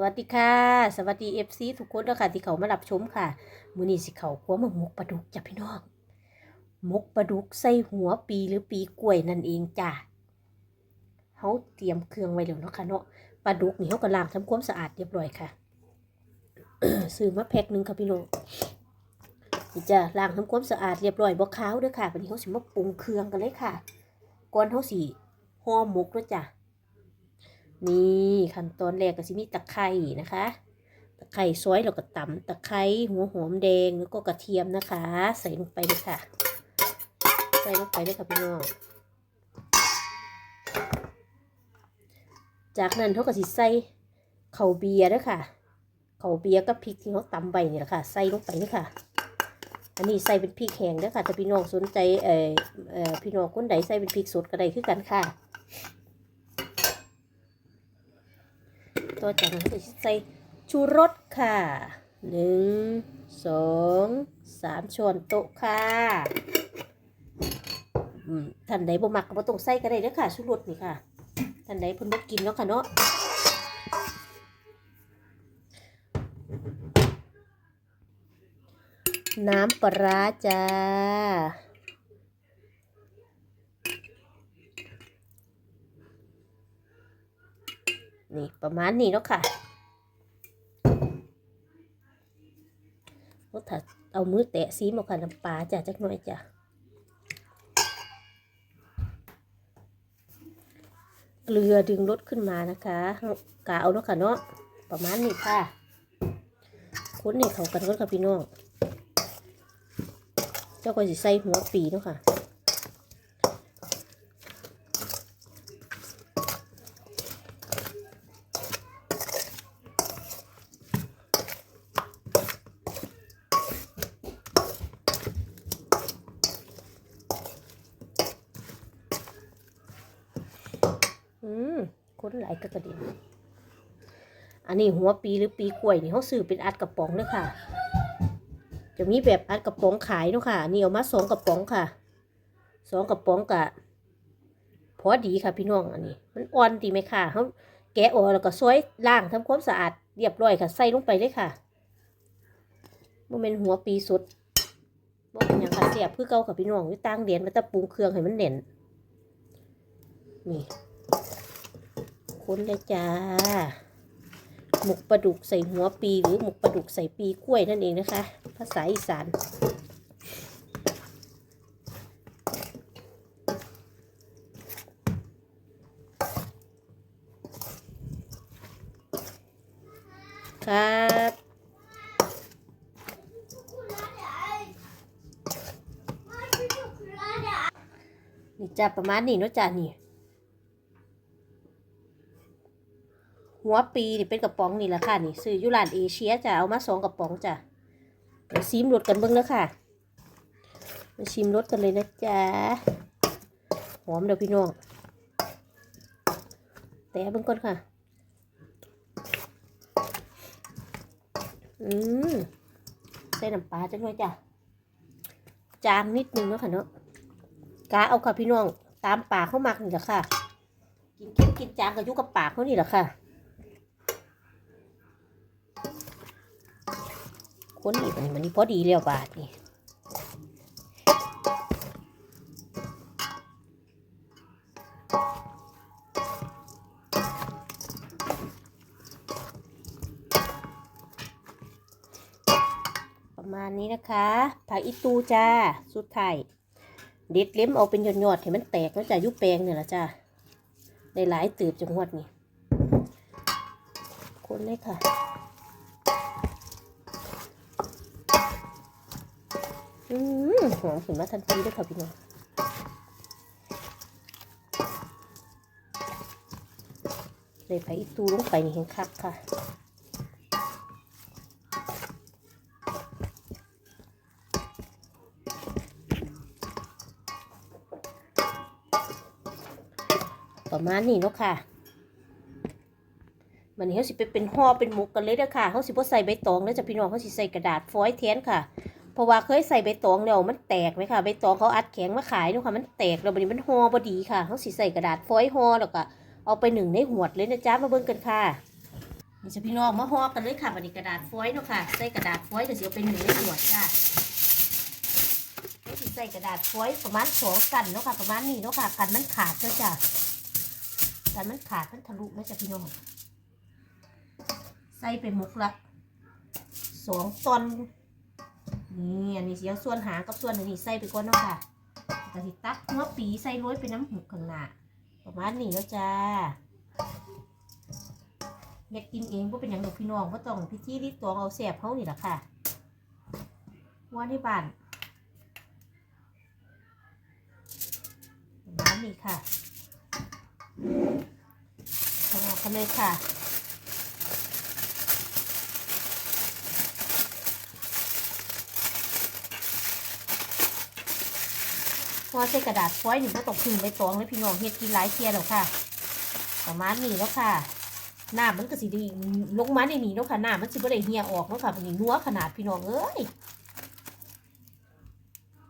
สวัสดีค่ะ สวัสดีเอฟซีทุกคนด้วค่ะที่เขามารับชมค่ะ มือนี้สิเขาขัวมาหมกปลาดุกจ้ะพี่น้องหมกปลาดุกใส่หัวปีหรือปีกล้วยนั่นเองจ้ะเขาเตรียมเครื่องไว้แล้วเนาะค่ะเนาะปลาดุกนี่เขาก็ล้างทำความสะอาดเรียบร้อยค่ะซื้อมาแพ็คหนึ่งค่ะพี่น้องนี่จ้ะล้างทำความสะอาดเรียบร้อยบ่ขาวด้วยค่ะวันนี้เขาสิมาปรุงเครื่องกันเลยค่ะก่อนเขาสิห่อหมกแล้วจ้ะ นี่ขั้นตอนแรกก็สิมีตะไคร่นะคะ ตะไคร่ซอยแล้วก็ตำตะไคร้หัวหอมแดงแล้วก็กระเทียมนะคะ ใส่ลงไปเลยค่ะ ใส่ลงไปเลยค่ะพี่น้องจากนั้นเขาก็สิใส่ข้าเบียร์ด้วยค่ะ เข้าเบียร์กับพริกที่เขาตำใบนี่แหละค่ะ ใส่ลงไปเลยค่ะ อันนี้ใส่เป็นพริกแห้งด้วยค่ะ ถ้าพี่น้องสนใจเออเออพี่น้องคนใดใส่เป็นพริกสดก็ได้คือกันค่ะ ตัวจากนั้นก็ใส่ชูรสค่ะหนึ่งสองสามช้อนโต๊ะค่ะท่านใดบ่มักก็บ่ต้องใส่ก็ได้เด้อค่ะชูรสนี่ค่ะท่านใดเพิ่นบ่กินเนาะค่ะเนาะน้ำปลาจ้า นี่ประมาณนี้เนาะค่ะก็ถ้าเอามือแตะซีมาค่ะน้ำปลาจ้ะจักหน่อยจ้ะเกลือดึงรสขึ้นมานะคะกาเอาเนาะค่ะเนาะประมาณนี้ค่ะคุ้นนี่เขากันก็ค่ะพี่น้องเจ้าก็สิใส่หัวปีเนาะค่ะ อืม คนหลายกระกระดิ่งอันนี้หัวปีหรือปีกล้วยนี่เขาซื้อเป็นอัดกระป๋องเลยค่ะ จะมีแบบอัดกระป๋องขายเนาะค่ะนี่เอามาสองกระป๋องค่ะสองกระป๋องกะพอดีค่ะพี่น้องอันนี้ มันอ่อนดีไหมค่ะเขาแกะออกแล้วก็ซอยล้างทำความสะอาดเรียบร้อยค่ะใส่ลงไปเลยค่ะมันเป็นหัวปีสุดบอกอย่างค่ะเสียบเพื่อเก่ากับพี่น้องที่ตั้งเดียนมันจะปรุงเครื่องให้มันเน่นนี่ นเลยจ้า หมกปลาดุกใส่หัวปีหรือหมกปลาดุกใส่ปีกล้วยนั่นเองนะคะ ภาษาอีสานครับนี่จ้าประมาณนี้เนาะจ้านี่ หัวปีนี่เป็นกระป๋องนี่แหละค่ะนี่ซื้อยูร้านเอเชียจะเอามาสองกระป๋องจ้ะเดี๋ยวซิมรสกันเบิ้งแล้วค่ะมาชิมรสกันเลยนะจ๊ะหอมเดี๋ยวพี่น้องแต่เบิ้งก่อนค่ะ อืมใส่น้ำปลาจังเลยจ้ะจางนิดนึงเนาะค่ะเนาะกาเอาค่ะพี่น้องตามปากเขามักนี่แหละค่ะ กินเค็มกินจางก็อยุกับปากเขานี่แหละค่ะ คนอีกอันนี้มันนี่พอดีแล้วบาทนี่ประมาณนี้นะคะผักอีตูจ้าสุดท้ายเด็ดเล็มเอาเป็นหยอดๆให้มันแตกแล้วจ้ะยุบแปลงเนี่ยละจ้าได้หลายตืบจังหวัดนี่คนเลยค่ะ อืมหอมขึ้นมาทันทีด้วยค่ะพี่น้องเลยไปอีตูลงไปนี่เห็นคักค่ะประมาณนี้เนาะค่ะมันนี้เขาสิไปเป็นห่อเป็นหมุกกันเลยเด้อค่ะเขาสิบ่ใส่ใบตองแล้วจ้ะพี่น้องเขาสิใส่กระดาษฟอยล์แทนค่ะ เพราะว่าเคยใส่ใบตองแล้วมันแตกไหมค่ะใบตองเขาอัดแข็งมาขายเนาะค่ะมันแตกแล้วบัดนี้มันห่อบ่ดีค่ะเขาสิใส่กระดาษฟอยล์ห่อแล้วก็เอาไปหนึ่งในหวดเลยนะจ๊ะมาเบิ่งกันค่ะนี่จะพี่น้องมาห่อกันเลยค่ะบันนี้กระดาษฟอยล์เนาะค่ะใส่กระดาษฟอยล์ก็สิเอาเป็นหนึ่งในขวดจ้าใส่กระดาษฟอยล์ประมาณสองกันเนาะค่ะประมาณนี้เนาะค่ะกันมันขาดเนาะจ้ากันมันขาดมันทะลุนะจ้ะพี่น้องใส่ไปหมกละสองตอน นี่อันนี้เสียส่วนหางกับส่วนอันนี้ใส่ไปก่อนเนาะค่ะกะสิตักหัวปีใส่โรยไปน้ำหมกข้างหน้าประมาณนี้แล้วจ้าเฮ็ดกินเองบ่เป็นหยังดอกพี่น้องบ่ต้องพิธีรีตวงเอาแซ่บเฮานี่ล่ะค่ะว่าในบ้านประมาณนี้ค่ะทำออกกันเลยค่ะ พอใส่กระดาษฟอยล์หนึ่งก็ตกพึ่งใบตองเลยพี่น้องเฮ็ดกินหลายเทียแล้วค่ะ ประมาณนี้แล้วค่ะหน้ำมันก็สิดีลงมาในนี้แล้วค่ะหน้ำมันสิบ่ได้เหี่ยออกแล้วค่ะมันนี่นัวขนาดพี่น้องเอ้ย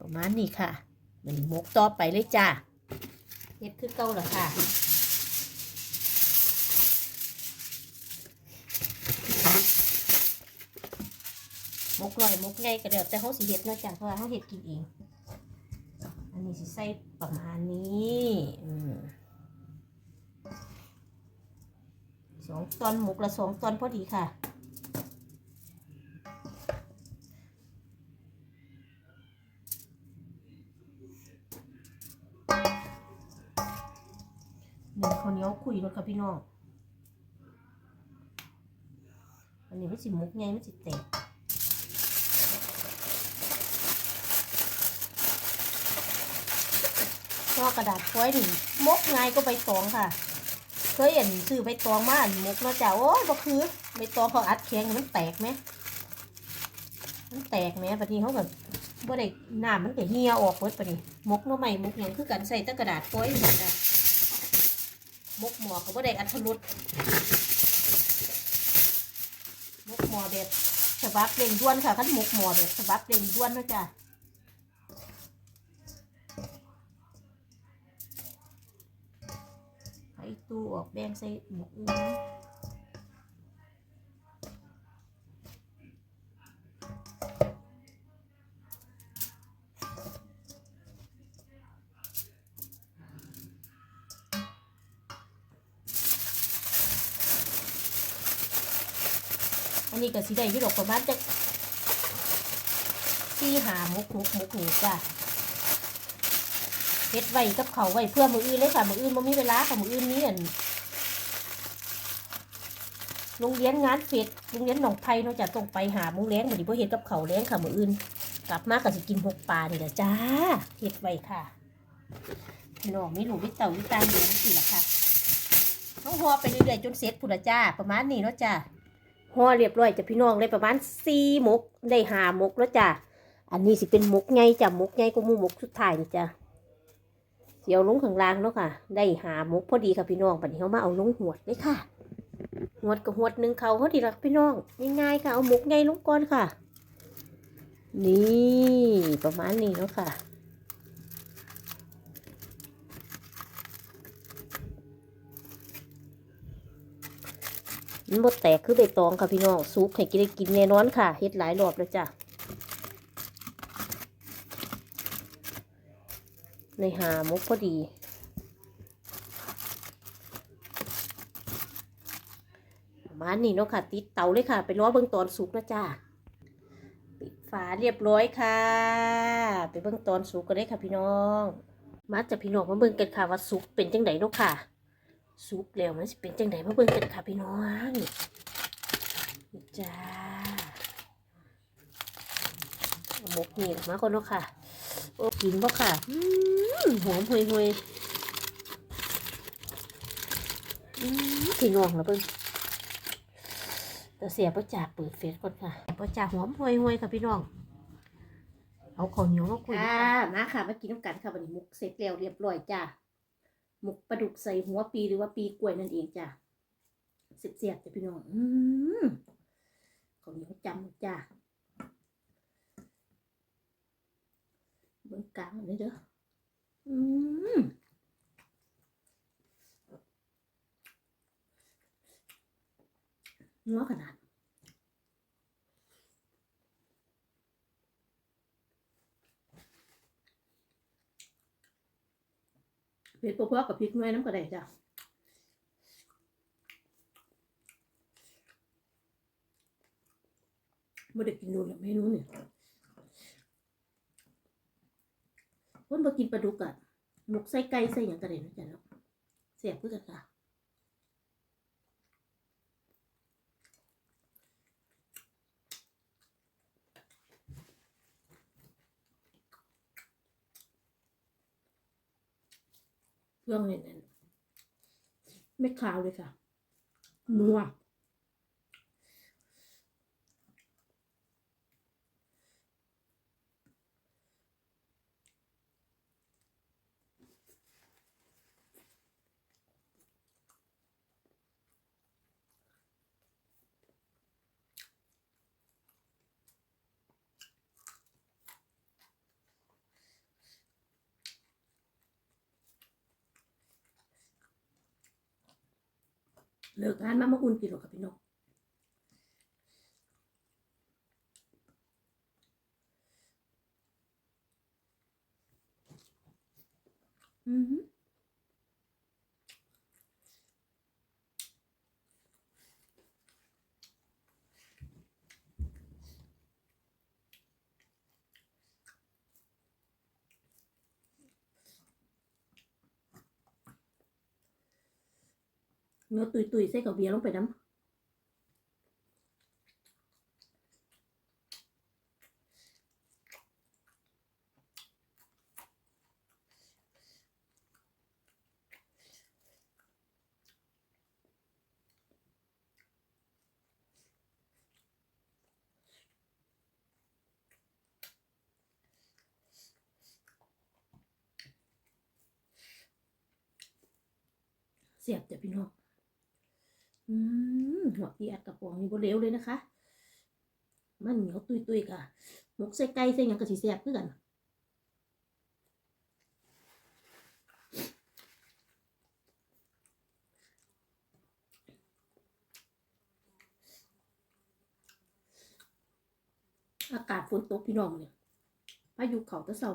ประมาณนี้ค่ะมันมกต่อไปเลยจ้าเฮ็ดคือเก่าแล้วค่ะมกลอยมกไงก็เดี๋ยวแต่เขาสิเฮ็ดเนาะจ้ะเพราะว่าเขาเฮ็ดกินเอง อันนี้สิใส่ประมาณนี้สองตอนหมูกละสองตอนพอดีค่ะหนึ่งข้าวเหนียวคุยรถค่ะพี่น้อง อันนี้ไมันสิหมกไงไมันสิแตก นอกกระดาษฟอยล์นี่มกง่ายก็ใบตองค่ะ เคยเห็นซื้อใบตองมาอันมกนาะจ้าโอ้ยบ่คือใบตองเขาอัดแข็งมันแตกไหมมันแตกไหมปะทีเขาแบบบ่ได้น้ำมันก็เหี่ยออกเบิดปะนี่มกหน่อใหม่มกหยังคือกันใส่ตะกระดาษฟอยล์นี่จ้ะมกหมอก็บ่ได้อัดทะลุมกหมอแบบฉบับเร่งด่วนค่ะคันมกหมอแบบฉบับเร่งด่วนนาะจ้ะ ไอตู้ออกแบงใส่หมกอื่นอันนี้ก็สีได้อยี่ดอกประมาณจะสี่หาหมกหมกหมกนี่จ้ะ เฮ็ดไว้กับเขาไว้เพื่อมืออื่นเลยค่ะ มืออื่นบ่มีเวลาค่ะมืออื่นนี้อันโรงเรียนงานเฟดโรงเรียนหนองไผ่เนาะจะต้องไปหาโมงแรงมื้อนี้บ่เฮ็ดกับเขาวแรงค่ะมืออื่น กลับมาก็สิกินหกปลานี่แหละจ้าเฮ็ดไว้ค่ะพี่น้องมีหนูมีเต่ามีตาอยู่จังซี่ล่ะค่ะเฮาห่อไปเรื่อยๆจนเสร็จพุ่นละจ้า ประมาณนี้เนาะจ้าห่อเรียบร้อยจ้ะพี่น้องได้ประมาณ4หมกได้5หมกแล้วจ้าอันนี้สิเป็นหมกใหญ่จ้ะหมกใหญ่กว่าหมู่หมกสุดท้ายนี่จ้า เดี๋ยวลงข้างล่างเนาะค่ะ ได้หาหมกพอดีค่ะพี่น้องปัดนี้เขามาเอาลงหวดเลยค่ะหวดกับหวดหนึ่งเขาเขาดีละพี่น้องง่ายๆค่ะเอาหมกไงลงก่อนค่ะ นี่ประมาณนี้เนาะค่ะมันบดแตกคือใบตองค่ะพี่น้องซุปให้กินได้กินแน่นอนค่ะเฮ็ดหลายรอบแล้วจ้ะ ในหามุกพอดีมาณนี้เนาะค่ะ ติดเตาเลยค่ะ ไปล้อเบิ่งตอนสุกนะจ้าปิดฝาเรียบร้อยค่ะ ไปเบิ่งตอนสุกกันเลยค่ะพี่น้อง มาจากพี่น้องมาเบิ่งกันค่ะว่าสุกเป็นจังไดเนาะค่ะ สุกแล้วมันสิเป็นจังไดมาเบิ่งกันค่ะพี่น้องจ้าเอาหมกนี่มาก่อนเนาะค่ะ โอ้กินบ่ค่ะอืมหอมห่วยห่วยๆอืมพี่น้องแล้วเพิ่งแต่เสียประจ่าเปิดเฟซก่อนค่ะประจ่าหอมห่วยห่วยๆค่ะพี่น้องเอาข้าวเหนียวมาคุยค่ะมาค่ะมากินน้ำกันค่ะวันนี้มุกเสร็จแล้วเรียบร้อยจ้าหมกปลาดุกใส่หัวปีหรือว่าปีกล้วยนั่นเองจ้าเสียบๆจ้ะพี่น้องอืมข้าวเหนียวจำจ้า เบิ่งกลางอันนี้เด้ออืมขนาดเผ็ดพอๆกับพริกหน่อยน้ำก็ได้จ้ะไม่ได้กินดนแล้วเมนูเนี่ย คนบ่กินปลาดุกอะหมกใส่ไก่ใส่อย่างกระเด็นนะจ๊ะเนาะเสียบเพื่อกันค่ะเครื่องเนี่ยนั่นไม่คาวเลยค่ะนัว เลิกงานมามาอุ่นกินหรอกค่ะพี่น้องอือหือ เนื้อตุยตุยใส่กับเบียร์ลงไปน้ำเสียบแต่พี่น้อง อืมหัวปีอัดกระป๋องนี่บ่เหลวเลยนะคะ มันเหนียวตุยตุยๆค่ะหมกใส่ไก่ใส่ยังก็สิแซ่บคือนอากาศฝนตกพี่น้องเนี่ยพายุเขาตะเศร้า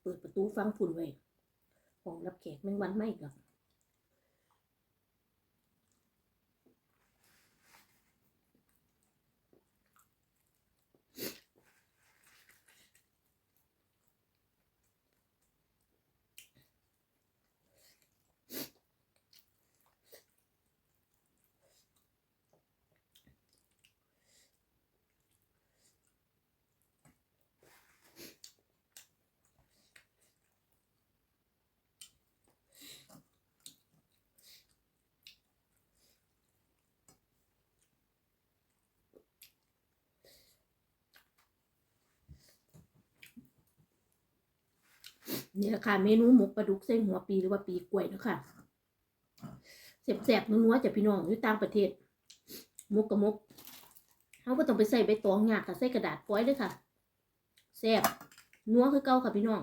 เปิดประตูฟังฝุ่นไว้ ห้องรับแขกแมงวันไม่อีกหรอก นี่แหละค่ะเมนูหมกปลาดุกเส้นหัวปีหรือว่าปีกล้วยเนะคะแสบๆนัวจากพี่น้องอยู่ต่างประเทศหมกกับมกเขาก็ต้องไปใส่ใบตองหยากค่ะใส่กระดาษฟอยล์เลยค่ะแสบนัวคือเก่าค่ะพี่น้อง